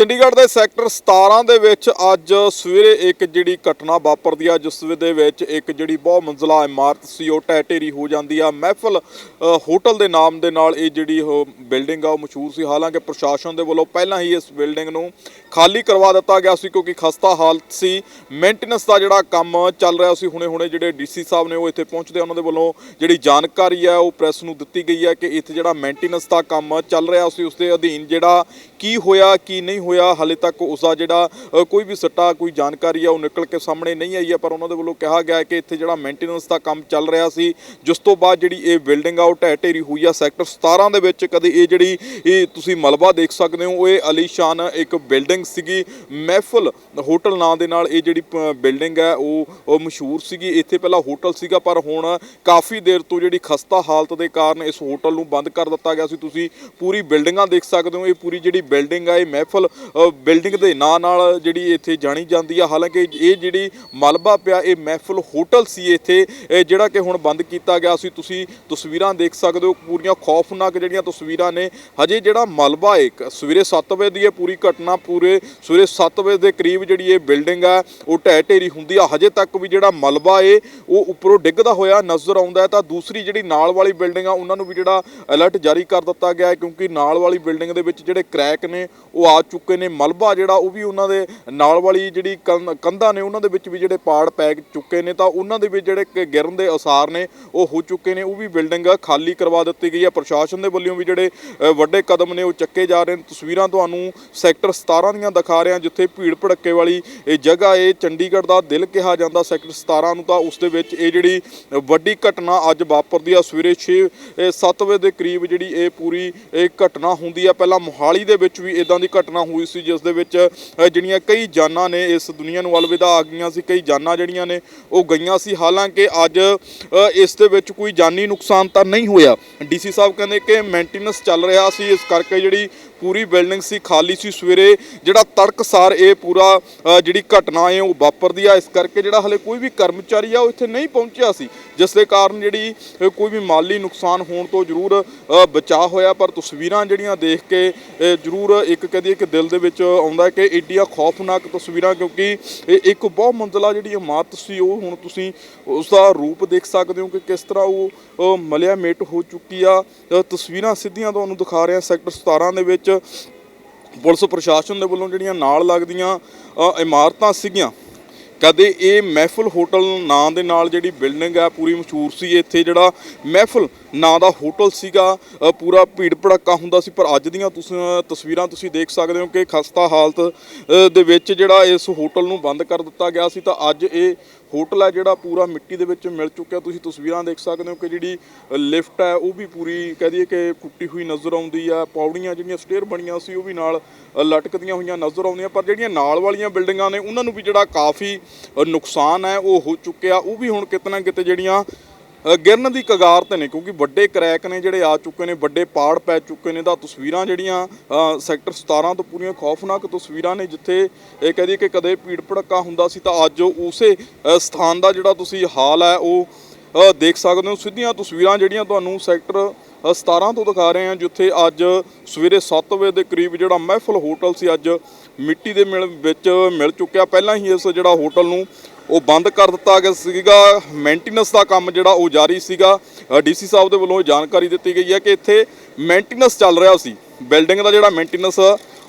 ਚੰਡੀਗੜ੍ਹ ਦੇ ਸੈਕਟਰ 17 ਦੇ ਵਿੱਚ ਅੱਜ ਸਵੇਰੇ ਇੱਕ ਜਿਹੜੀ ਘਟਨਾ ਵਾਪਰਦੀ ਆ, ਜਿਸ ਦੇ ਵਿੱਚ ਇੱਕ ਜਿਹੜੀ ਬਹੁ ਮੰਜ਼ਲਾ ਇਮਾਰਤ ਸੀ, ਉਹ ਢਹਿ ਢੇਰੀ ਹੋ ਜਾਂਦੀ ਆ। ਮਹਿਫਲ ਹੋਟਲ ਦੇ ਨਾਮ ਦੇ ਨਾਲ ਇਹ ਜਿਹੜੀ ਉਹ ਬਿਲਡਿੰਗ ਆ, ਉਹ ਮਸ਼ਹੂਰ ਸੀ। ਹਾਲਾਂਕਿ ਪ੍ਰਸ਼ਾਸਨ ਦੇ ਵੱਲੋਂ ਪਹਿਲਾਂ ਹੀ ਇਸ ਬਿਲਡਿੰਗ ਨੂੰ ਖਾਲੀ ਕਰਵਾ ਦਿੱਤਾ ਗਿਆ ਸੀ, ਕਿਉਂਕਿ ਖਸਤਾ ਹਾਲਤ ਸੀ। ਮੇਨਟੇਨੈਂਸ ਦਾ ਜਿਹੜਾ ਕੰਮ ਚੱਲ ਰਿਹਾ ਸੀ, ਹੁਣੇ-ਹੁਣੇ ਜਿਹੜੇ ਡੀਸੀ ਸਾਹਿਬ ਨੇ ਉਹ ਇੱਥੇ ਪਹੁੰਚਦੇ ਉਹਨਾਂ ਦੇ ਵੱਲੋਂ ਜਿਹੜੀ ਜਾਣਕਾਰੀ ਆ, ਉਹ ਪ੍ਰੈਸ ਨੂੰ ਦਿੱਤੀ ਗਈ ਹੈ ਕਿ ਇੱਥੇ ਜਿਹੜਾ ਮੇਨਟੇਨੈਂਸ ਦਾ ਕੰਮ ਚੱਲ ਰਿਹਾ ਸੀ, ਉਸ ਦੇ ਅਧੀਨ ਜਿਹੜਾ ਕੀ ਹੋਇਆ, ਕੀ ਨਹੀਂ ਹੋਇਆ, ਹਾਲੇ ਤੱਕ ਉਸ ਦਾ ਜਿਹੜਾ ਕੋਈ ਵੀ ਸੱਟਾ, ਕੋਈ ਜਾਣਕਾਰੀ ਆ, ਉਹ ਨਿਕਲ ਕੇ ਸਾਹਮਣੇ ਨਹੀਂ ਆਈ ਹੈ, ਪਰ ਉਹਨਾਂ ਦੇ ਵੱਲੋਂ ਕਿਹਾ ਗਿਆ ਕਿ ਇੱਥੇ ਜਿਹੜਾ ਮੇਨਟੇਨੈਂਸ ਦਾ ਕੰਮ ਚੱਲ ਰਿਹਾ ਸੀ, ਜਿਸ ਤੋਂ ਬਾਅਦ ਜਿਹੜੀ ਇਹ ਬਿਲਡਿੰਗ ਆ, ਉਹ ਢਹਿ ਢੇਰੀ ਹੋਈ ਆ, ਸੈਕਟਰ 17 ਦੇ ਵਿੱਚ ਕਦੇ ਇਹ ਜਿਹੜੀ, ਇਹ ਤੁਸੀਂ ਮਲਬਾ ਦੇਖ ਸਕਦੇ ਹੋ, ਇਹ ਅਲੀਸ਼ਾਨ ਇੱਕ ਬਿਲਡਿੰਗ ਸੀਗੀ, ਮਹਿਫਲ ਹੋਟਲ ਨਾਂ ਦੇ ਨਾਲ ਇਹ ਜਿਹੜੀ ਬਿਲਡਿੰਗ ਹੈ, ਉਹ ਮਸ਼ਹੂਰ ਸੀਗੀ, ਇੱਥੇ ਪਹਿਲਾਂ ਹੋਟਲ ਸੀਗਾ, ਪਰ ਹੁਣ ਕਾਫੀ ਦੇਰ ਤੋਂ ਜਿਹੜੀ ਖਸਤਾ ਹਾਲਤ ਦੇ ਕਾਰਨ ਇਸ ਹੋਟਲ ਨੂੰ ਬੰਦ ਕਰ ਦਿੱਤਾ ਗਿਆ ਸੀ, ਤੁਸੀਂ ਪੂਰੀ ਬਿਲਡਿੰਗਾਂ ਦੇਖ ਸਕਦੇ ਹੋ, ਇਹ ਪੂਰੀ ਜਿਹੜੀ ਬਿਲਡਿੰਗ ਆ, ਇਹ ਮਹਿਫਲ ਬਿਲਡਿੰਗ ਦੇ ਨਾਂ ਨਾਲ ਜਿਹੜੀ ਇੱਥੇ ਜਾਣੀ ਜਾਂਦੀ ਆ। ਹਾਲਾਂਕਿ ਇਹ ਜਿਹੜੀ ਮਲਬਾ ਪਿਆ, ਇਹ ਮਹਿਫਲ ਹੋਟਲ ਸੀ ਇੱਥੇ। ਇਹ ਜਿਹੜਾ ਕਿ ਹੁਣ ਬੰਦ ਕੀਤਾ ਗਿਆ ਸੀ, ਤੁਸੀਂ ਤਸਵੀਰਾਂ ਦੇਖ ਸਕਦੇ ਹੋ। ਪੂਰੀਆਂ ਖੌਫਨਾਕ ਜਿਹੜੀਆਂ ਤਸਵੀਰਾਂ ਨੇ। ਹਜੇ ਜਿਹੜਾ ਮਲਬਾ ਇੱਕ, ਸਵੇਰੇ 7 ਵਜੇ ਦੀ ਇਹ ਪੂਰੀ ਘਟਨਾ, ਪੂਰੇ ਸਵੇਰੇ 7 ਵਜੇ ਦੇ ਕਰੀਬ ਜਿਹੜੀ ਇਹ ਬਿਲਡਿੰਗ ਆ, ਉਹ ਢਹਿ ਢੇਰੀ ਹੁੰਦੀ ਆ। ਹਜੇ ਤੱਕ ਵੀ ਜਿਹੜਾ ਮਲਬਾ ਏ, ਉਹ ਉੱਪਰੋਂ ਡਿੱਗਦਾ ਹੋਇਆ ਨਜ਼ਰ ਆਉਂਦਾ ਹੈ। ਤਾਂ ਦੂਸਰੀ ਜਿਹੜੀ ਨਾਲ ਵਾਲੀ ਬਿਲਡਿੰਗ ਆ, ਉਹਨਾਂ ਨੂੰ ਵੀ ਜਿਹੜਾ ਅਲਰਟ ਜਾਰੀ ਕਰ ਦਿੱਤਾ ਗਿਆ ਕਿਉਂਕਿ ਨਾਲ ਵਾਲੀ ਬਿਲਡਿੰਗ ਦੇ ਵਿੱਚ ਜਿਹੜੇ ਕ੍ਰੈਕ ਨੇ, ਉਹ ਆ ਚੁੱਕੇ ਚੁੱਕੇ ਨੇ, ਮਲਬਾ ਜਿਹੜਾ ਉਹ ਵੀ ਉਹਨਾਂ ਦੇ ਨਾਲ ਵਾਲੀ ਜਿਹੜੀ ਕੰਧਾਂ ਨੇ ਉਹਨਾਂ ਦੇ ਵਿੱਚ ਵੀ ਜਿਹੜੇ ਪਾੜ ਪੈ ਚੁੱਕੇ ਨੇ, ਤਾਂ ਉਹਨਾਂ ਦੇ ਵਿੱਚ ਜਿਹੜੇ ਗਿਰਨ ਦੇ ਅਸਾਰ ਨੇ, ਉਹ ਹੋ ਚੁੱਕੇ ਨੇ, ਉਹ ਵੀ ਬਿਲਡਿੰਗ ਖਾਲੀ ਕਰਵਾ ਦਿੱਤੀ ਗਈ ਹੈ। ਪ੍ਰਸ਼ਾਸਨ ਦੇ ਵੱਲੋਂ ਵੀ ਜਿਹੜੇ ਵੱਡੇ ਕਦਮ ਨੇ ਉਹ ਚੱਕੇ ਜਾ ਰਹੇ ਨੇ। ਤਸਵੀਰਾਂ ਤੁਹਾਨੂੰ ਸੈਕਟਰ 17 ਦੀਆਂ ਦਿਖਾ ਰਿਹਾ, ਜਿੱਥੇ ਭੀੜ ਭੜੱਕੇ ਵਾਲੀ ਇਹ ਜਗ੍ਹਾ ਇਹ ਚੰਡੀਗੜ੍ਹ ਦਾ ਦਿਲ ਕਿਹਾ ਜਾਂਦਾ ਸੈਕਟਰ 17 ਨੂੰ, ਤਾਂ ਉਸ ਦੇ ਵਿੱਚ ਇਹ ਜਿਹੜੀ ਵੱਡੀ ਘਟਨਾ ਅੱਜ ਵਾਪਰਦੀ ਆ। ਸਵੇਰੇ 6 7 ਵਜੇ ਦੇ ਕਰੀਬ ਜਿਹੜੀ ਇਹ ਪੂਰੀ ਇਹ ਘਟਨਾ ਹੁੰਦੀ ਆ। ਪਹਿਲਾਂ ਮੋਹਾਲੀ ਦੇ ਵਿੱਚ ਵੀ ਇਦਾਂ ਦੀ ਘਟਨਾ ਹੋਈ ਸੀ ਜਿਸ ਦੇ ਵਿੱਚ ਜਿਹੜੀਆਂ ਕਈ ਜਾਨਾਂ ਨੇ ਇਸ ਦੁਨੀਆ ਨੂੰ ਅਲਵਿਦਾ ਆ ਗਈਆਂ ਸੀ ਕਈ ਜਾਨਾਂ ਜਿਹੜੀਆਂ ਨੇ ਉਹ ਗਈਆਂ ਸੀ। ਹਾਲਾਂਕਿ ਅੱਜ ਅ, ਇਸ ਦੇ ਵਿੱਚ ਕੋਈ ਜਾਨੀ ਨੁਕਸਾਨ ਤਾਂ ਨਹੀਂ ਹੋਇਆ। ਡੀਸੀ ਸਾਹਿਬ ਕਹਿੰਦੇ ਕਿ ਮੇਨਟੇਨੈਂਸ ਚੱਲ ਰਿਹਾ ਸੀ ਇਸ ਕਰਕੇ ਜਿਹੜੀ ਪੂਰੀ ਬਿਲਡਿੰਗ ਸੀ ਖਾਲੀ ਸੀ। ਸਵੇਰੇ ਜਿਹੜਾ ਤੜਕਸਾਰ ਇਹ ਪੂਰਾ ਜਿਹੜੀ ਘਟਨਾ ਹੈ ਉਹ ਵਾਪਰਦੀ ਆ ਇਸ ਕਰਕੇ ਜਿਹੜਾ ਹਲੇ ਕੋਈ ਵੀ ਕਰਮਚਾਰੀ ਆ ਉਹ ਇੱਥੇ ਨਹੀਂ ਪਹੁੰਚਿਆ ਸੀ। ਜਿਸ ਦੇ ਕਾਰਨ ਜਿਹੜੀ ਕੋਈ ਵੀ ਮਾਲੀ ਨੁਕਸਾਨ ਹੋਣ ਤੋਂ ਜ਼ਰੂਰ ਅ, ਬਚਾਅ ਹੋਇਆ। ਪਰ ਤਸਵੀਰਾਂ ਜਿਹੜੀਆਂ ਦੇਖ ਕੇ ਜ਼ਰੂਰ ਇੱਕ ਕਹਦੀ ਕਿ ਦਿਲ ਦੇ ਵਿੱਚ ਆਉਂਦਾ ਕਿ ਏਡੀਆਂ ਖੌਫਨਾਕ ਤਸਵੀਰਾਂ ਕਿਉਂਕਿ ਇਹ ਇੱਕ ਬਹੁਤ ਮੰਜ਼ਲਾ ਜਿਹੜੀ ਇਮਾਰਤ ਸੀ ਉਹ ਹੁਣ ਤੁਸੀਂ ਉਸ ਦਾ ਰੂਪ ਦੇਖ ਸਕਦੇ ਹੋ ਕਿ ਕਿਸ ਤਰ੍ਹਾਂ ਉਹ ਮਲਿਆ ਮੇਟ ਹੋ ਚੁੱਕੀ ਆ। ਤਸਵੀਰਾਂ ਸਿੱਧੀਆਂ ਤੁਹਾਨੂੰ ਦਿਖਾ ਰਿਹਾ ਸੈਕਟਰ 17 ਦੇ ਵਿੱਚ। ਪੁਲਿਸ ਪ੍ਰਸ਼ਾਸਨ ਦੇ ਵੱਲੋਂ ਜਿਹੜੀਆਂ ਨਾਲ ਲੱਗਦੀਆਂ ਅ, ਇਮਾਰਤਾਂ ਸੀਗੀਆਂ ਕਦੇ ਇਹ ਮਹਿਫਲ ਹੋਟਲ ਨਾਂ ਦੇ ਨਾਲ ਜਿਹੜੀ ਬਿਲਡਿੰਗ ਹੈ ਪੂਰੀ ਮਸ਼ਹੂਰ ਸੀ। ਇੱਥੇ ਜਿਹੜਾ ਮਹਿਫਲ ਨਾਂ ਦਾ ਹੋਟਲ ਸੀਗਾ ਪੂਰਾ ਭੀੜ ਭੜੱਕਾ ਹੁੰਦਾ ਸੀ। ਪਰ ਅੱਜ ਦੀਆਂ ਤੁਸੀਂ ਤਸਵੀਰਾਂ ਤੁਸੀਂ ਦੇਖ ਸਕਦੇ ਹੋ ਕਿ ਖਸਤਾ ਹਾਲਤ ਦੇ ਵਿੱਚ ਜਿਹੜਾ ਇਸ ਹੋਟਲ ਨੂੰ ਬੰਦ ਕਰ ਦਿੱਤਾ ਗਿਆ ਸੀ। ਤਾਂ ਅੱਜ ਇਹ ਹੋਟਲ ਹੈ ਜਿਹੜਾ ਪੂਰਾ ਮਿੱਟੀ ਦੇ ਵਿੱਚ ਮਿਲ ਚੁੱਕਿਆ। ਤੁਸੀਂ ਤਸਵੀਰਾਂ ਦੇਖ ਸਕਦੇ ਹੋ ਕਿ ਜਿਹੜੀ ਲਿਫਟ ਹੈ ਉਹ ਵੀ ਪੂਰੀ ਕਹਿ ਦਈਏ ਕਿ ਟੁੱਟੀ ਹੋਈ ਨਜ਼ਰ ਆਉਂਦੀ ਆ। ਪੌੜੀਆਂ ਜਿਹੜੀਆਂ ਸਟੇਅਰ ਬਣੀਆਂ ਸੀ, ਉਹ ਵੀ ਨਾਲ ਲਟਕਦੀਆਂ ਹੋਈਆਂ ਨਜ਼ਰ ਆਉਂਦੀਆਂ। ਪਰ ਜਿਹੜੀਆਂ ਨਾਲ ਵਾਲੀਆਂ ਬਿਲਡਿੰਗਾਂ ਨੇ, ਉਹਨਾਂ ਨੂੰ ਵੀ ਜਿਹੜਾ ਕਾਫੀ ਨੁਕਸਾਨ ਹੈ, ਉਹ ਹੋ ਚੁੱਕਿਆ। ਉਹ ਵੀ ਹੁਣ ਕਿਤੇ ਨਾ ਕਿਤੇ ਜਿਹੜੀਆਂ ਗਿਰਨ ਦੀ ਕਗਾਰ ਤੇ ਨੇ, ਕਿਉਂਕਿ ਵੱਡੇ ਕਰੈਕ ਨੇ ਜਿਹੜੇ ਆ ਚੁੱਕੇ ਨੇ, ਵੱਡੇ ਪਾੜ ਪੈ ਚੁੱਕੇ ਨੇ, ਤਾਂ ਤਸਵੀਰਾਂ ਜਿਹੜੀਆਂ ਸੈਕਟਰ 17 ਤੋਂ ਪੂਰੀਆਂ ਖੌਫਨਾਕ ਤਸਵੀਰਾਂ ਨੇ, ਜਿੱਥੇ ਇਹ ਕਹਦੀ ਕਿ ਕਦੇ ਭੀੜ ਭੜੱਕਾ ਹੁੰਦਾ ਸੀ, ਤਾਂ ਅੱਜ ਉਸੇ ਸਥਾਨ ਦਾ ਜਿਹੜਾ ਤੁਸੀਂ ਹਾਲ ਹੈ, ਉਹ ਦੇਖ ਸਕਦੇ ਹੋ। ਸਿੱਧੀਆਂ ਤਸਵੀਰਾਂ ਜਿਹੜੀਆਂ ਤੁਹਾਨੂੰ ਸੈਕਟਰ 17 ਤੋਂ ਦਿਖਾ ਰਹੇ ਹਾਂ, ਜਿੱਥੇ ਅੱਜ ਸਵੇਰੇ 7 ਵਜੇ ਦੇ ਕਰੀਬ ਜਿਹੜਾ ਮਹਿਫਲ ਹੋਟਲ ਸੀ, ਅੱਜ ਮਿੱਟੀ ਦੇ ਮਿਲ ਵਿੱਚ ਮਿਲ ਚੁੱਕਿਆ। ਪਹਿਲਾਂ ਹੀ ਇਸ ਜਿਹੜਾ ਹੋਟਲ ਨੂੰ ਉਹ ਬੰਦ ਕਰ ਦਿੱਤਾ ਗਿਆ ਸੀਗਾ। ਮੇਨਟੇਨੈਂਸ ਦਾ ਕੰਮ ਜਿਹੜਾ ਉਹ ਜਾਰੀ ਸੀਗਾ। ਡੀਸੀ ਸਾਹਿਬ ਦੇ ਵੱਲੋਂ ਇਹ ਜਾਣਕਾਰੀ ਦਿੱਤੀ ਗਈ ਹੈ ਕਿ ਇੱਥੇ ਮੇਨਟੇਨੈਂਸ ਚੱਲ ਰਿਹਾ ਸੀ। ਬਿਲਡਿੰਗ ਦਾ ਜਿਹੜਾ ਮੇਨਟੇਨੈਂਸ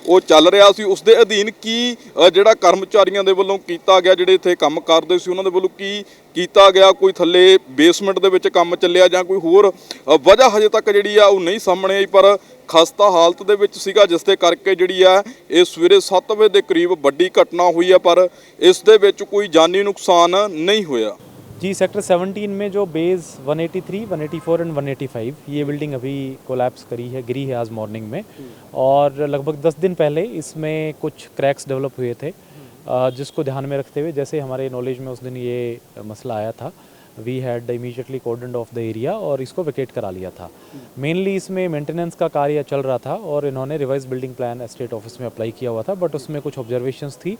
ਉਹ ਚੱਲ ਰਿਹਾ ਸੀ। ਉਸ ਦੇ ਅਧੀਨ ਕੀ ਜਿਹੜਾ ਕਰਮਚਾਰੀਆਂ ਦੇ ਵੱਲੋਂ ਕੀਤਾ ਗਿਆ, ਜਿਹੜੇ ਇੱਥੇ ਕੰਮ ਕਰਦੇ ਸੀ, ਉਹਨਾਂ ਦੇ ਵੱਲੋਂ ਕੀ ਕੀਤਾ ਗਿਆ ਕੋਈ ਥੱਲੇ ਬੇਸਮੈਂਟ ਦੇ ਵਿੱਚ ਕੰਮ ਚੱਲਿਆ ਜਾਂ ਕੋਈ ਹੋਰ ਅ, ਵਜ੍ਹਾ ਹਜੇ ਤੱਕ ਜਿਹੜੀ ਆ ਉਹ ਨਹੀਂ ਸਾਹਮਣੇ ਆਈ ਪਰ ਖਸਤਾ ਹਾਲਤ ਦੇ ਵਿੱਚ ਸੀਗਾ ਜਿਸ ਦੇ ਕਰਕੇ ਜਿਹੜੀ ਆ ਇਹ ਸਵੇਰੇ 7 ਵਜੇ ਦੇ ਕਰੀਬ ਵੱਡੀ ਘਟਨਾ ਹੋਈ ਆ ਪਰ ਇਸ ਦੇ ਵਿੱਚ ਕੋਈ ਜਾਨੀ ਨੁਕਸਾਨ ਨਹੀਂ ਹੋਇਆ जी सेक्टर 17 में जो बेस 183, 184 एंड 185 ये बिल्डिंग अभी कोलैप्स करी है गिरी है आज मॉर्निंग में और लगभग 10 दिन पहले इसमें कुछ क्रैक्स डेवलप हुए थे अ, जिसको ध्यान में रखते हुए जैसे हमारे नॉलेज में उस दिन ये मसला आया था we had the immediately cordon off the area और इसको वेकेट करा लिया था। मेनली इसमें मेंटेनेंस का कार्य चल रहा था और इन्होंने revise building plan estate office में अप्लाई किया हुआ था बट उसमें कुछ ऑब्जर्वेशंस थी।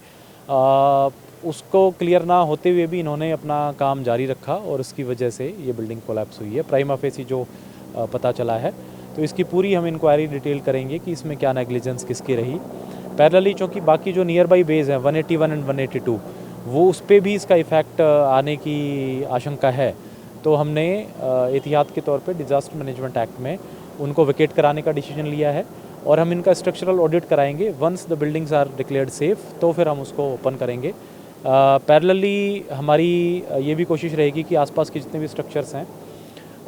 आ, उसको क्लियर ना होते हुए भी इन्होंने अपना काम जारी रखा और उसकी वजह से ये बिल्डिंग कोलैप्स हुई है। प्राइमा फेसी जो पता चला है। तो इसकी पूरी हम इंक्वायरी डिटेल करेंगे कि इसमें क्या नेग्लिजेंस किसकी रही। पैरेलली चूँकि बाकी जो नियर बाई बेज हैं 181 एंड 182 वो उस पर भी इसका इफ़ेक्ट आने की आशंका है। तो हमने एहतियात के तौर पे डिज़ास्टर मैनेजमेंट एक्ट में उनको विकेट कराने का डिसीज़न लिया है और हम इनका स्ट्रक्चरल ऑडिट कराएँगे। Once the buildings are declared safe तो फिर हम उसको ओपन करेंगे। पैरेलली हमारी ये भी कोशिश रहेगी कि आसपास के जितने भी स्ट्रक्चर्स हैं,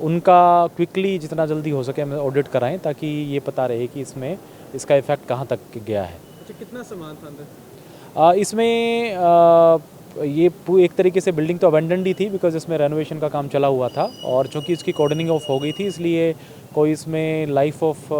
उनका क्विकली जितना जल्दी हो सके हम ऑडिट कराएँ ताकि ये पता रहे कि इसमें इसका इफ़ेक्ट कहाँ तक गया है। अच्छा कितना सामान था अंदर? इसमें ये एक तरीके से बिल्डिंग तो अबेंडेंड ही थी बिकॉज़ इसमें रेनोवेशन का काम चला हुआ था और चूँकि इसकी कोर्डनिंग ऑफ़ हो गई थी, इसलिए कोई इसमें लाइफ ऑफ़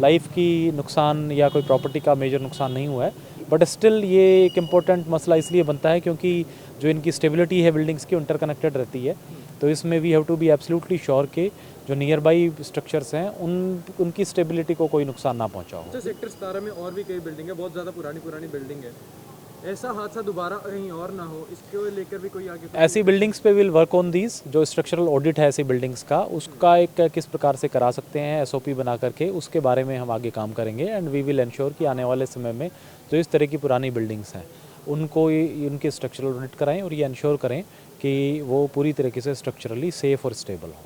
लाइफ की नुकसान या कोई प्रॉपर्टी का मेजर नुकसान नहीं हुआ है। बट स्टिल ये एक इम्पोर्टेंट मसला इसलिए बनता है क्योंकि जो इनकी स्टेबिलिटी है बिल्डिंग्स की इंटरकनेक्टेड रहती है। तो इसमें we have to be absolutely sure के जो नियर बाई स्ट्रक्चर्स हैं उन उनकी स्टेबिलिटी को कोई नुकसान ना पहुँचा हो। अच्छा सेक्टर सतारह में और भी कई बिल्डिंग है बहुत ज़्यादा पुरानी पुरानी बिल्डिंग है। ऐसा हादसा दोबारा कहीं और ना हो इसको लेकर भी कोई आगे ऐसी बिल्डिंग्स पे विल वर्क ऑन दीज जो स्ट्रक्चरल ऑडिट है ऐसी बिल्डिंग्स का उसका एक किस प्रकार से करा सकते हैं एसओपी बना करके उसके बारे में हम आगे काम करेंगे एंड वी विल इंश्योर कि आने वाले समय में जो इस तरह की पुरानी बिल्डिंग्स हैं उनको उनके स्ट्रक्चरल ऑडिट कराएँ और ये इंश्योर करें कि वो पूरी तरीके से स्ट्रक्चरली सेफ़ और स्टेबल हो।